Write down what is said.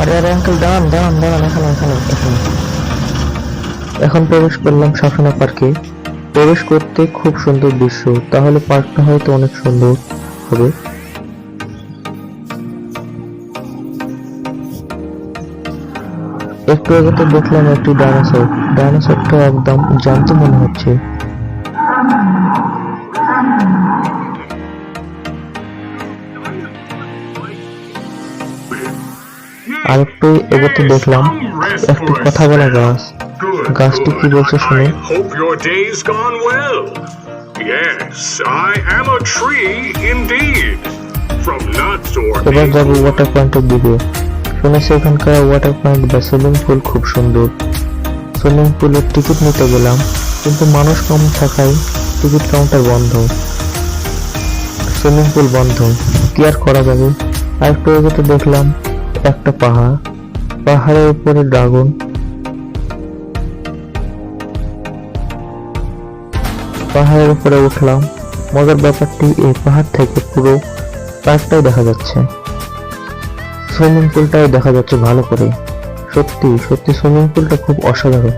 আরে আরে, আঙ্কেল, দাঁড়ান দাঁড়ান দাঁড়ান, এখানে এখানে এখানে। এখন প্রবেশ করলাম শাসনা পার্কে। প্রবেশ করতে খুব সুন্দর দৃশ্য। তাহলে পার্কটা হয়তো অনেক সুন্দর হবে। একটু আগে দেখলাম একটি ডাইনোসর। ডাইনোসরটা একদম জ্যান্ত মনে হচ্ছে। একটু এগোতে দেখলাম একটি কথা বলা গাছ গাছটি কি বলছে শুনে? এবার যাব ওয়াটার পয়েন্টের দিকে। শুনেছি এখানকার ওয়াটার পয়েন্ট বা সুইমিং পুল খুব সুন্দর। সুইমিং পুলের টিকিট নিতে গেলাম কিন্তু মানুষ কম থাকায় টিকিট কাউন্টার বন্ধ। সুইমিং পুল বন্ধ। কি আর করা যাবে? আর একটু এগোতে দেখলাম একটা পাহাড়, পাহাড়ের উপরে ড্রাগন। পাহাড়ের উপরে উঠলাম। মজার ব্যাপারটি এই পাহাড় থেকে পুরো পার্কটাই দেখা যাচ্ছে। সুইমিং পুলটাও দেখা যাচ্ছে ভালো করে। সত্যি সত্যি সুইমিং পুলটা খুব অসাধারণ।